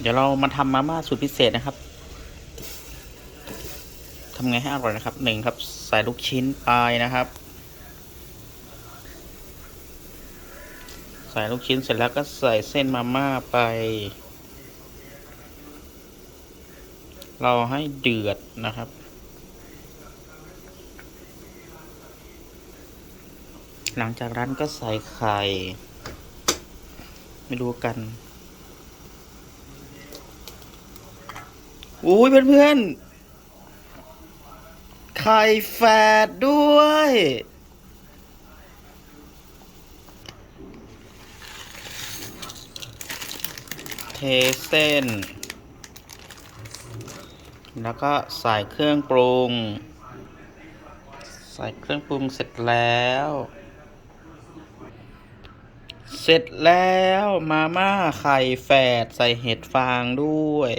เดี๋ยวเรามาทำมาม่าสูตรพิเศษนะครับ ทำไงให้อร่อยนะครับหนึ่งครับ ใส่ลูกชิ้นไปนะครับ ใส่ลูกชิ้นเสร็จแล้วก็ใส่เส้นมาม่าไป เราให้เดือดนะครับ หลังจากนั้นก็ใส่ไข่ ไม่ดูกัน อุ้ยเพื่อนๆ ไข่แฝดด้วย เทเส้น แล้วก็ใส่เครื่องปรุง ใส่เครื่องปรุงเสร็จแล้ว เสร็จแล้วมาม่าไข่แฝดใส่เห็ดฟางด้วย